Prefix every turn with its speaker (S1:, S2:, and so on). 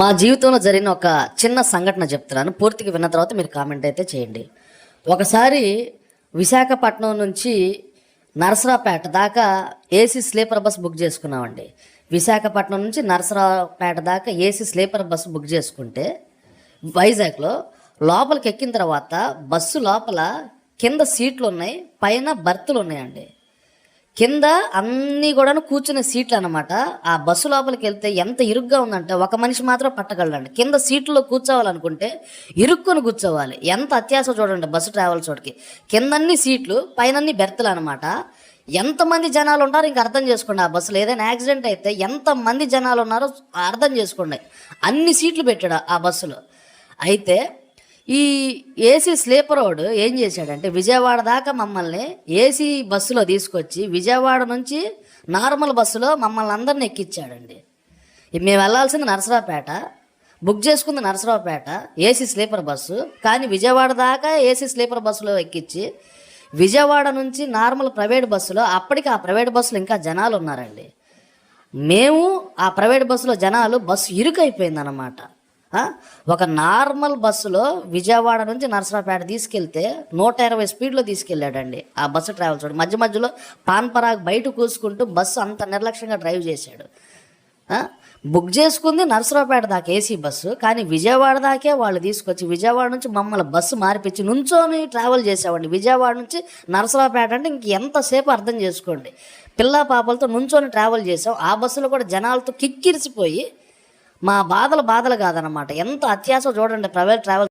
S1: మా జీవితంలో జరిగిన ఒక చిన్న సంఘటన చెప్తున్నాను. పూర్తిగా విన్న తర్వాత మీరు కామెంట్ అయితే చేయండి. ఒకసారి విశాఖపట్నం నుంచి నరసరావుపేట దాకా ఏసీ స్లీపర్ బస్ బుక్ చేసుకున్నామండి. విశాఖపట్నం నుంచి నరసరావుపేట దాకా ఏసీ స్లీపర్ బస్సు బుక్ చేసుకుంటే వైజాగ్లో లోపలికి ఎక్కిన తర్వాత బస్సు లోపల కింద సీట్లు ఉన్నాయి పైన బర్తులు ఉన్నాయండి. కింద అన్నీ కూడా కూర్చునే సీట్లు అనమాట ఆ బస్సు లోపలికి వెళ్తే ఎంత ఇరుగ్గా ఉందంటే ఒక మనిషి మాత్రం పట్టగలడండి. కింద సీట్లో కూర్చోవాలనుకుంటే ఇరుక్కుని కూర్చోవాలి. ఎంత అత్యాస చూడండి బస్సు ట్రావెల్ చోటుకి. కిందన్ని సీట్లు పైనన్ని బెర్తులు అనమాట ఎంతమంది జనాలు ఉంటారో ఇంక అర్థం చేసుకోండి ఆ బస్సులో. ఏదైనా యాక్సిడెంట్ అయితే ఎంతమంది జనాలు ఉన్నారో అర్థం చేసుకోండి. అన్ని సీట్లు పెట్టాడు ఆ బస్సులో. అయితే ఈ ఏసీ స్లీపర్ వాడు ఏం చేశాడంటే విజయవాడ దాకా మమ్మల్ని ఏసీ బస్సులో తీసుకొచ్చి విజయవాడ నుంచి నార్మల్ బస్సులో మమ్మల్ని అందరిని ఎక్కించాడండి. మేము వెళ్ళాల్సింది నరసరావుపేట బుక్ చేసుకుంది నరసరావుపేట ఏసీ స్లీపర్ బస్సు. కానీ విజయవాడ దాకా ఏసీ స్లీపర్ బస్సులో ఎక్కించి విజయవాడ నుంచి నార్మల్ ప్రైవేట్ బస్సులో అప్పటికి ఆ ప్రైవేట్ బస్సులో ఇంకా జనాలు ఉన్నారండి. మేము ఆ ప్రైవేట్ బస్సులో జనాలు బస్సు ఇరుకైపోయిందన్నమాట. ఒక నార్మల్ బస్సులో విజయవాడ నుంచి నరసరావుపేట తీసుకెళ్తే నూట ఇరవై స్పీడ్లో తీసుకెళ్ళాడండి ఆ బస్సు ట్రావెల్ చూడండి మధ్య మధ్యలో పాన్పరాగ్ బయట కూసుకుంటూ బస్సు అంత నిర్లక్ష్యంగా డ్రైవ్ చేశాడు. బుక్ చేసుకుంది నరసరావుపేట దాకా ఏసీ బస్సు. కానీ విజయవాడ దాకే వాళ్ళు తీసుకొచ్చి విజయవాడ నుంచి మమ్మల్ని బస్సు మార్పించి నుంచొని ట్రావెల్ చేసేవాడిని. విజయవాడ నుంచి నరసరావుపేట అంటే ఇంక ఎంతసేపు అర్థం చేసుకోండి. పిల్ల పాపలతో నుంచోని ట్రావెల్ చేసాం. ఆ బస్సులో కూడా జనాలతో కిక్కిరిసిపోయి మా బాధలు బాధలు కాదనమాట ఎంత అత్యాస చూడండి ప్రైవేట్ ట్రావెల్